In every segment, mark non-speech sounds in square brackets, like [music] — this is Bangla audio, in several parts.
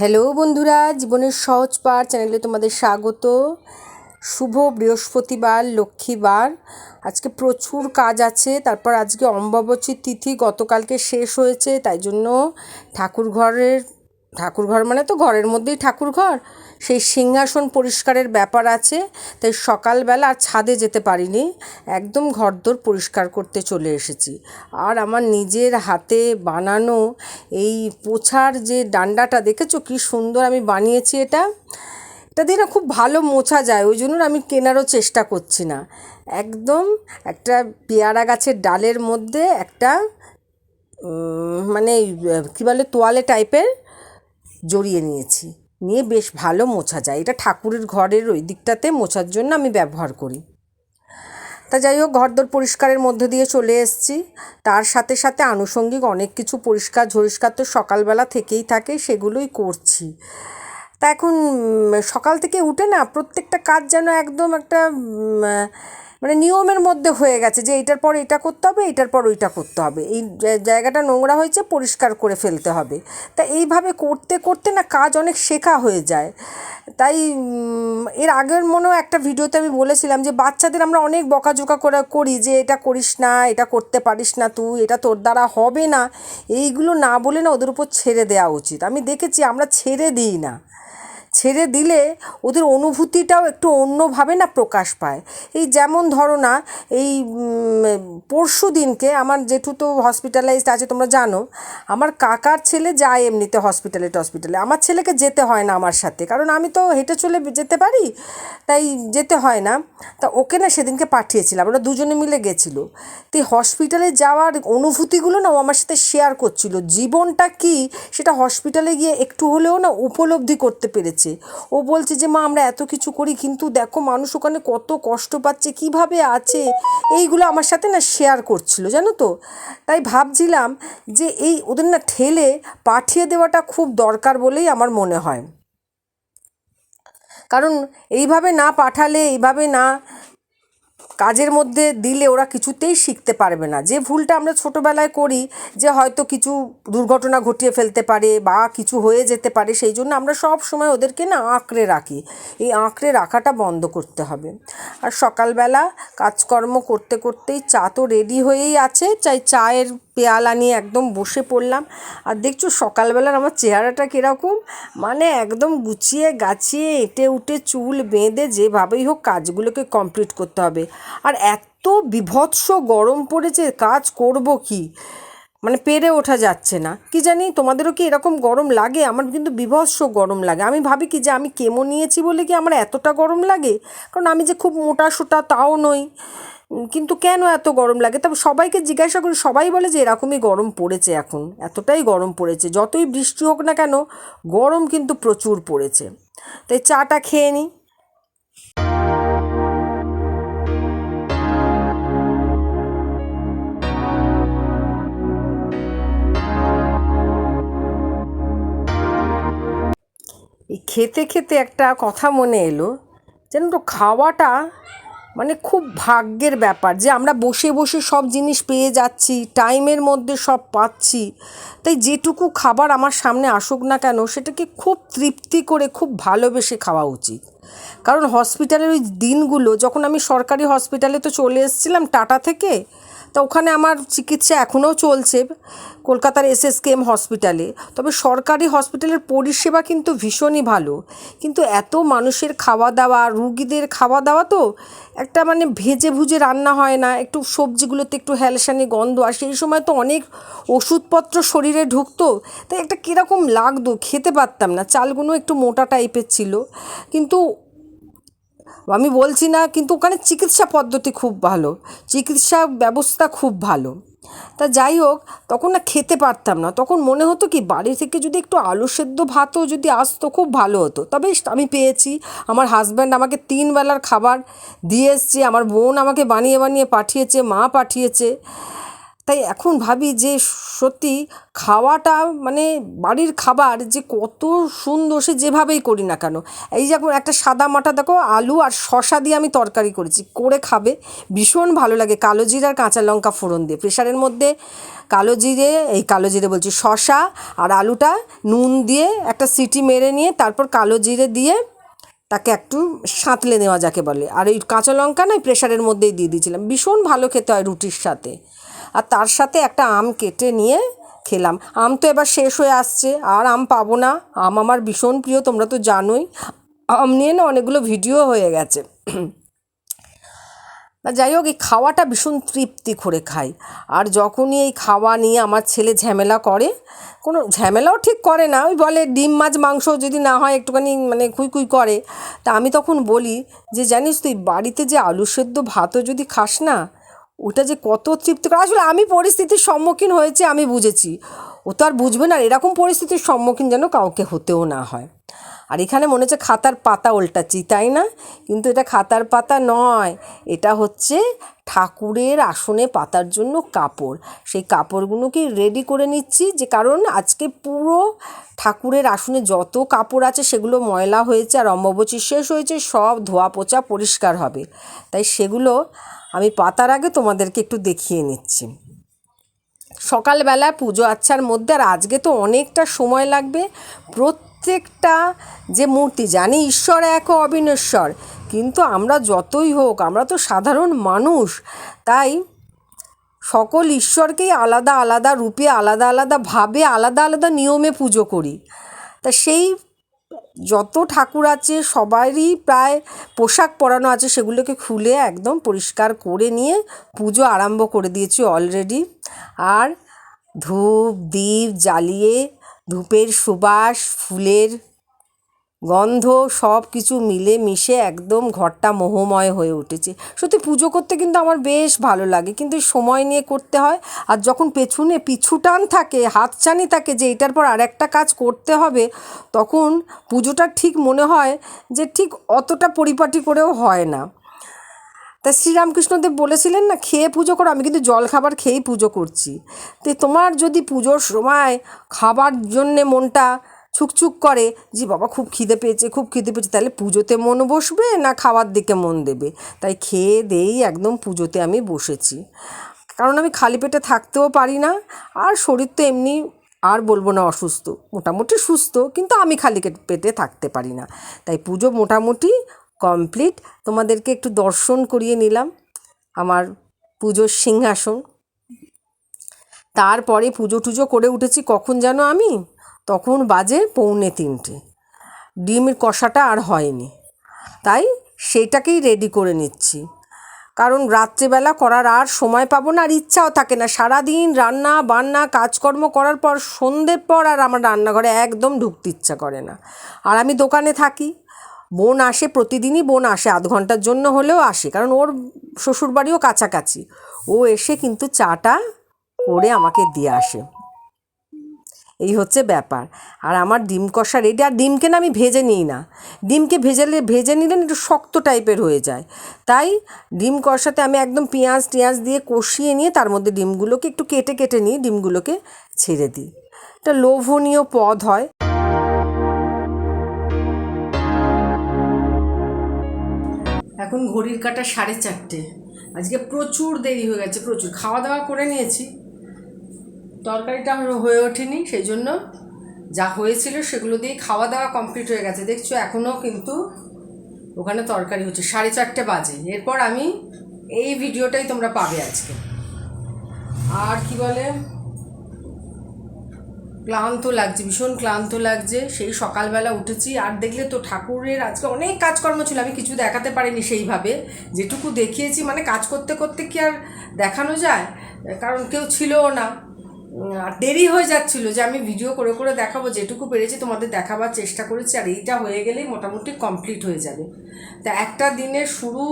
হ্যালো বন্ধুরা, জীবনের সহজ পার চ্যানেলে তোমাদের স্বাগত। শুভ বৃহস্পতিবার, লক্ষ্মীবার। আজকে প্রচুর কাজ আছে, তারপর আজকে অম্বাবচীর তিথি গতকালকে শেষ হয়েছে, তাই জন্য ঠাকুর ঘরের ঠাকুর ঘর মানে তো ঘরের মধ্যেই ঠাকুর ঘর সেই সিংহাসন পরিষ্কারের ব্যাপার আছে, তাই সকালবেলা আর ছাদে যেতে পারিনি। একদম ঘরদোর পরিষ্কার করতে চলে এসেছি। আর আমার নিজের হাতে বানানো এই পোছার যে ডান্ডাটা, দেখেছ কি সুন্দর আমি বানিয়েছি এটা? এটা দিয়ে না খুব ভালো মোছা যায়, ওই জন্য আমি কেনারও চেষ্টা করছি না। একদম একটা পেয়ারা গাছের ডালের মধ্যে একটা মানে কী বলে, তোয়ালে টাইপের জড়িয়ে নিয়েছি। নিয়ে বেশ ভালো মোছা যায়। এটা ঠাকুরের ঘরের ওই দিকটাতে মোছার জন্য আমি ব্যবহার করি। তা যাই হোক, ঘরদোর পরিষ্কারের মধ্যে দিয়ে চলে এসেছি। তার সাথে সাথে আনুষঙ্গিক অনেক কিছু পরিষ্কার ঝরিষ্কার তো সকালবেলা থেকেই থাকে, সেগুলোই করছি। তা এখন সকাল থেকে উঠে না প্রত্যেকটা কাজ যেন একদম একটা মানে নিয়মের মধ্যে হয়ে গেছে যে এটার পর এটা করতে হবে, এটার পর ওইটা করতে হবে। এই জায়গাটা নোংরা হয়েছে, পরিষ্কার করে ফেলতে হবে। তা এইভাবে করতে করতে না কাজ অনেক শেখা হয়ে যায়। তাই এর আগের মনেও একটা ভিডিওতে আমি বলেছিলাম যে বাচ্চাদের আমরা অনেক বকাঝোকা করে, করি যে এটা করিস না, এটা করতে পারিস না তুই, এটা তোর দ্বারা হবে না। এইগুলো না বলে না ওদের উপর ছেড়ে দেওয়া উচিত। আমি দেখেছি আমরা ছেড়ে দিই না। ছেড়ে দিলে ওদের অনুভূতিটাও একটু অন্যভাবে না প্রকাশ পায়। এই যেমন ধরো না, এই পরশু দিনকে আমার জেঠু তো হসপিটালাইজড আছে তোমরা জানো, আমার কাকার ছেলে যায় এমনিতে হসপিটালে টসপিটালে। আমার ছেলেকে যেতে হয় না আমার সাথে, কারণ আমি তো হেঁটে চলে যেতে পারি, তাই যেতে হয় না। তা ওকে না সেদিনকে পাঠিয়েছিলাম, ওরা দুজনে মিলে গেছিল। তো হসপিটালে যাওয়ার অনুভূতিগুলো না ও আমার সাথে শেয়ার করছিল। জীবনটা কি, সেটা হসপিটালে গিয়ে একটু হলেও না উপলব্ধি করতে পেরেছে। ও বলছে যে, মা, আমরা এত কিছু করি, কিন্তু দেখো মানুষ ওখানে কত কষ্ট পাচ্ছে, কীভাবে আছে? এইগুলো আমার সাথে না শেয়ার করছিল, জানো তো? তাই ভাবছিলাম যে, এই ওদের না ঠেলে পাঠিয়ে দেওয়াটা খুব দরকার বলেই আমার মনে হয়। কারণ এইভাবে না পাঠালে, এইভাবে না কাজের মধ্যে দিলে ওরা কিছুতেই শিখতে পারবে না। যে ভুলটা আমরা ছোটোবেলায় করি, যে হয়তো কিছু দুর্ঘটনা ঘটিয়ে ফেলতে পারে বা কিছু হয়ে যেতে পারে, সেই জন্য আমরা সব সময় ওদেরকে না আঁকড়ে রাখি। এই আঁকড়ে রাখাটা বন্ধ করতে হবে। আর সকালবেলা কাজকর্ম করতে করতেই চা তো রেডি হয়েই আছে। চাই চায়ের পেয়ালা নিয়ে একদম বসে পড়লাম। আর দেখছ সকালবেলার আমার চেহারাটা কীরকম? মানে একদম গুছিয়ে গাছিয়ে এঁটে উঠে চুল বেঁধে যেভাবেই হোক কাজগুলোকে কমপ্লিট করতে হবে। আর এত বিভৎস গরম পড়েছে, কাজ করব কি? মানে পেরে ওঠা যাচ্ছে না। কি জানি তোমাদেরও কি এরকম গরম লাগে? আমার কিন্তু বিভৎস গরম লাগে। আমি ভাবি কি যে আমি কেমো নিয়েছি বলে কি আমার এতটা গরম লাগে? কারণ আমি যে খুব মোটা সোটা তাও নই। কিন্তু কেন এত গরম লাগে? তবে সবাইকে জিজ্ঞাসা করি, সবাই বলে যে এরকমই গরম পড়েছে এখন। এতটাই গরম পড়েছে। যতই বৃষ্টি হোক না কেন, গরম কিন্তু প্রচুর পড়েছে। তাই চাটা খেয়ে নিই খেতে খেতে একটা কথা মনে এলো, যেন তো খাওয়াটা মানে খুব ভাগ্যের ব্যাপার যে আমরা বসে বসে সব জিনিস পেয়ে যাচ্ছি, টাইমের মধ্যে সব পাচ্ছি। তাই যেটুকু খাবার আমার সামনে আসুক না কেন, সেটাকে খুব তৃপ্তি করে, খুব ভালোবেসে খাওয়া উচিত। কারণ হসপিটালের ওই দিনগুলো, যখন আমি সরকারি হসপিটালে তো চলে এসেছিলাম টাটা থেকে, তা ওখানে আমার চিকিৎসা এখনও চলছে কলকাতার এস এস এসএসকেএম হসপিটালে তবে সরকারি হসপিটালের পরিষেবা কিন্তু ভীষণই ভালো। কিন্তু এত মানুষের খাওয়া দাওয়া রুগীদের খাওয়া দাওয়া তো একটা মানে ভেজে ভুজে রান্না হয় না, একটু সবজিগুলোতে একটু হ্যালসানি গন্ধ আর সেই সময় তো অনেক ওষুধপত্র শরীরে ঢুকতো, তাই একটা কীরকম লাগতো, খেতে পারতাম না। চালগুলো একটু মোটা টাইপের ছিল। কিন্তু আমি বলছি না, কিন্তু ওখানে চিকিৎসা পদ্ধতি খুব ভালো, চিকিৎসা ব্যবস্থা খুব ভালো। তা যাই হোক, তখন না খেতে পারতাম না, তখন মনে হতো কি, বাড়ি থেকে যদি একটু আলু সেদ্ধ ভাতও যদি আসতো, খুব ভালো হতো। তবে আমি পেয়েছি, আমার হাজব্যান্ড আমাকে তিন বেলার খাবার দিয়ে এসছে, আমার বোন আমাকে বানিয়ে বানিয়ে পাঠিয়েছে, মা পাঠিয়েছে। তাই এখন ভাবি যে সত্যি খাওয়াটা মানে বাড়ির খাবার যে কত সুন্দর সে যেভাবেই করি না কেন। এই যে এখন একটা সাদা মাটা দেখো, আলু আর শশা দিয়ে আমি তরকারি করেছি, করে খাবে। ভীষণ ভালো লাগে কালো জিরে আর কাঁচা লঙ্কা ফোড়ন দিয়ে। প্রেশারের মধ্যে কালো জিরে, এই কালো জিরে বলছি শশা আর আলুটা নুন দিয়ে একটা সিটি মেরে নিয়ে তারপর কালো জিরে দিয়ে তাকে একটু সাঁতলে নেওয়া যাকে বলে। আর এই কাঁচা লঙ্কা না প্রেশারের মধ্যেই দিয়ে দিয়েছিলাম। ভীষণ ভালো খেতে হয় রুটির সাথে। আর তার সাথে একটা আম কেটে নিয়ে খেলাম। আম তো এবার শেষ হয়ে আসছে, আর আম পাবো না। আম আমার ভীষণ প্রিয়, তোমরা তো জানোই। আম নিয়ে না অনেকগুলো ভিডিও হয়ে গেছে। [clears throat] যাই হোক, এই খাওয়াটা ভীষণ তৃপ্তি করে খাই। আর যখনই এই খাওয়া নিয়ে আমার ছেলে ঝামেলা করে, কোনো ঝামেলাও ঠিক করে না, ওই বলে ডিম, মাছ, মাংস যদি না হয় একটুখানি মানে কুই কুই করে। তা আমি তখন বলি যে, জানিস তুই বাড়িতে যে আলু সেদ্ধ ভাতও যদি খাস না ওটা যে কত তৃপ্তি করে আসলে আমি পরিস্থিতির সম্মুখীন হয়েছে, আমি বুঝেছি। ও তো আর বুঝবে না, এরকম পরিস্থিতির সম্মুখীন যেন কাউকে হতেও না হয়। আর এখানে মনে হচ্ছে খাতার পাতা উল্টাচ্ছি, তাই না? কিন্তু এটা খাতার পাতা নয়, এটা হচ্ছে ঠাকুরের আসনে পাতার জন্য কাপড়। সেই কাপড়গুলোকে রেডি করে নিচ্ছি, যে কারণ আজকে পুরো ঠাকুরের আসনে যত কাপড় আছে সেগুলো ময়লা হয়েছে আর অম্বুবাচী শেষ হয়েছে, সব ধোয়া পোচা পরিষ্কার হবে। তাই সেগুলো আমি পাতার আগে তোমাদেরকে একটু দেখিয়ে নিচ্ছি। সকালবেলা পুজো আচ্ছার মধ্যে আর আজকে তো অনেকটা সময় লাগবে প্রত্যেকটা যে মূর্তি, জানি ঈশ্বর এক অবিনশ্বর, কিন্তু আমরা যতই হোক, আমরা তো সাধারণ মানুষ, তাই সকল ঈশ্বরকেই আলাদা আলাদা রূপে, আলাদা আলাদা ভাবে, আলাদা আলাদা নিয়মে পুজো করি। তা সেই যত ঠাকুর আছে, সবারই প্রায় পোশাক পরানো আছে, সেগুলোকে খুলে একদম পরিষ্কার করে নিয়ে পুজো আরম্ভ করে দিয়েছি অলরেডি আর ধূপ দ্বীপ জ্বালিয়ে ধূপের সুবাস, ফুলের গন্ধ, সব কিছু মিলে মিশে একদম ঘরটা মোহময় হয়ে উঠেছে। সত্যি পুজো করতে কিন্তু আমার বেশ ভালো লাগে, কিন্তু সময় নিয়ে করতে হয় আর যখন পেছনে পিছু টান থাকে, হাতছানি থাকে যে এটার পর আর একটা কাজ করতে হবে, তখন পুজোটা ঠিক মনে হয় যে ঠিক অতটা পরিপাটি করেও হয় না। তা শ্রীরামকৃষ্ণদেব বলেছিলেন না, খেয়ে পুজো করো, আমি কিন্তু জল খাবার খেয়েই পুজো করছি। তো তোমার যদি পুজোর সময় খাবার জন্যে মনটা ছুকছুক করে যে বাবা, খুব খিদে পেয়েছে, খুব খিদে পেয়েছে, তাহলে পুজোতে মন বসবে না খাওয়ার দিকে মন দেবে? তাই খেয়ে দেই একদম পুজোতে আমি বসেছি। কারণ আমি খালি পেটে থাকতেও পারি না, আর শরীর তো এমনি, আর বলব না অসুস্থ, মোটামুটি সুস্থ, কিন্তু আমি খালি পেটে থাকতে পারি না। তাই পুজো মোটামুটি কমপ্লিট তোমাদেরকে একটু দর্শন করিয়ে নিলাম, আমার পুজোর সিংহাসন। তারপরে পুজো টুজো করে উঠেছি কখন যেন আমি? তখন বাজে পৌনে তিনটে। ডিমের কষাটা আর হয়নি। তাই সেটাকেই রেডি করে নিচ্ছি। কারণ রাত্রেবেলা করার আর সময় পাবো না আর ইচ্ছাও থাকে না। সারাদিন রান্না, বান্না, কাজকর্ম করার পর সন্ধ্যের পর আর আমার রান্নাঘরে একদম ঢুকতে ইচ্ছা করে না। আর আমি দোকানে থাকি বোন আসে, প্রতিদিনই বোন আসে, আধ ঘণ্টার জন্য হলেও আসে, কারণ ওর শ্বশুরবাড়িও কাছাকাছি। ও এসে কিন্তু চাটা করে আমাকে দিয়ে আসে। এই হচ্ছে ব্যাপার। আর আমার ডিম কষা রেডি, আর ডিমকে না আমি ভেজে নিই না। ডিমকে ভেজালে, ভেজে নিলে একটু শক্ত টাইপের হয়ে যায়। তাই ডিম কষাতে আমি একদম পেঁয়াজ টিয়াজ দিয়ে কষিয়ে নিয়ে তার মধ্যে ডিমগুলোকে একটু কেটে কেটে নিয়ে ডিমগুলোকে ছেড়ে দিই। এটা লোভনীয় পদ হয়। এখন ঘড়ির কাটা সাড়ে চারটে। আজকে প্রচুর দেরি হয়ে গেছে, প্রচুর। খাওয়া দাওয়া করে নিয়েছি। তরকারিটা আমার হয়ে ওঠেনি, সেই জন্য যা হয়েছিল সেগুলো দিয়ে খাওয়া দাওয়া কমপ্লিট হয়ে গেছে। দেখছ এখনও কিন্তু ওখানে তরকারি হচ্ছে। সাড়ে চারটে বাজে। এরপর আমি এই ভিডিওটাই তোমরা পাবে আজকে। আর কি বলে? ক্লান্ত লাগছে, ভীষণ ক্লান্ত লাগছে। সেই সকালবেলা উঠেছি, আর দেখলে তো ঠাকুরের আজকে অনেক কাজকর্ম ছিল, আমি কিছু দেখাতে পারিনি সেইভাবে। যেটুকু দেখিয়েছি মানে কাজ করতে করতে কি আর দেখানো যায়? কারণ কেউ ছিলও না। আর দেরি হয়ে যাচ্ছিল যে আমি ভিডিও করে করে দেখাবো, যেটুকু পেরেছি তোমাদের দেখাবার চেষ্টা করেছি, আর এইটা হয়ে গেলেই মোটামুটি কমপ্লিট হয়ে যাবে। তা একটা দিনের শুরু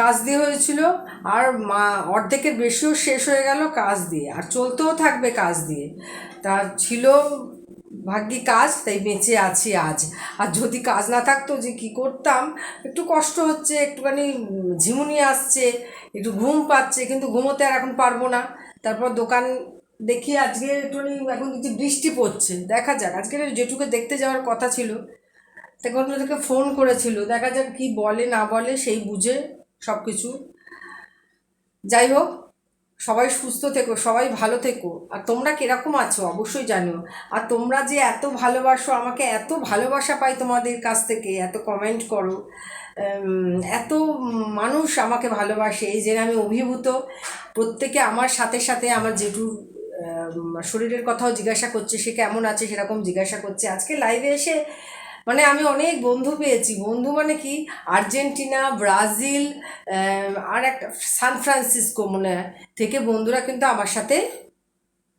কাজ দিয়ে হয়েছিল, আর মা অর্ধেকের বেশিও শেষ হয়ে গেল কাজ দিয়ে, আর চলতেও থাকবে কাজ দিয়ে। তা ছিল ভাগ্যি কাজ, তাই বেঁচে আছি আজ। আর যদি কাজ না থাকতো যে কি করতাম, একটু কষ্ট হচ্ছে, একটুখানি ঝিমুনি আসছে, একটু ঘুম পাচ্ছে, কিন্তু ঘুমোতে আর এখন পারব না। তারপর দোকান দেখি আজকে একটু এখন দেখছি বৃষ্টি পড়ছে। দেখা যাক, আজকে যেটুকু দেখতে যাওয়ার কথা ছিল। তখন ওদেরকে ফোন করেছিল। দেখা যাক কি বলে, না বলে, সেই বুঝে সব কিছু যাই হোক, সবাই সুস্থ থেকো, সবাই ভালো থেকো। আর তোমরা কীরকম আছো অবশ্যই জানো আর তোমরা যে এত ভালোবাসো, আমাকে এত ভালোবাসা পাই তোমাদের কাছ থেকে, এত কমেন্ট করো। এত মানুষ আমাকে ভালোবাসে, এই জন্য আমি অভিভূত। প্রত্যেকে আমার সাথে সাথে আমার জেঠু শরীরের কথাও জিজ্ঞাসা করছে, সে কেমন আছে সেরকম জিজ্ঞাসা করছে। আজকে লাইভে এসে মানে আমি অনেক বন্ধু পেয়েছি। বন্ধু মানে কি? আর্জেন্টিনা, ব্রাজিল আর একটা সান ফ্রান্সিসকো মনে হয়। থেকে বন্ধুরা কিন্তু আমার সাথে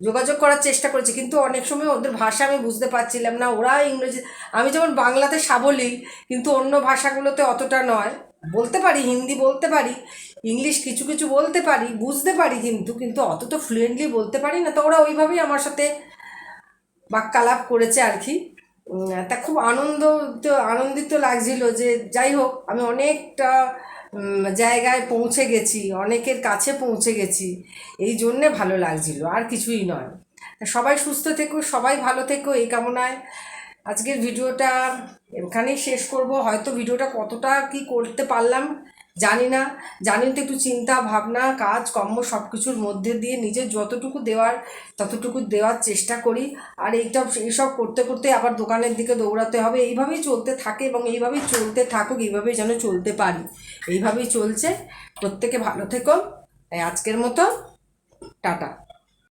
যোগাযোগ করার চেষ্টা করেছে। কিন্তু অনেক সময় ওদের ভাষা আমি বুঝতে পারছিলাম না। ওরা ইংরেজি, আমি যেমন বাংলাতে সাবলীল, কিন্তু অন্য ভাষাগুলোতে অতটা নয়। বলতে পারি, হিন্দি বলতে পারি, ইংলিশ কিছু কিছু বলতে পারি, বুঝতে পারি কিন্তু কিন্তু অত তো ফ্লুয়েন্টলি বলতে পারি না। তো ওরা ওইভাবেই আমার সাথে বাক্যালাপ করেছে আর কি। তা খুব আনন্দ, তো আনন্দিত লাগছিল যে যাই হোক, আমি অনেকটা জায়গায় পৌঁছে গেছি, অনেকের কাছে পৌঁছে গেছি, এই জন্যে ভালো লাগছিল, আর কিছুই নয়। তা সবাই সুস্থ থেকো, সবাই ভালো থেকো এই কামনায়। আজকের ভিডিওটা এখানেই শেষ করব, হয়তো ভিডিওটা কতটা কি করতে পারলাম জানি না, জানি তো একটু চিন্তা, ভাবনা, কাজ, কর্ম সব কিছুর মধ্যে দিয়ে নিজের যতটুকু দেওয়ার, ততটুকু দেওয়ার চেষ্টা করি। আর এইটা, এইসব করতে করতে আবার দোকানের দিকে দৌড়াতে হবে। এইভাবেই চলতে থাকে এবং এইভাবেই চলতে থাকুক, এইভাবেই যেন চলতে পারি। এইভাবেই চলছে। প্রত্যেকে ভালো থেকো। তাই আজকের মতো। টাটা।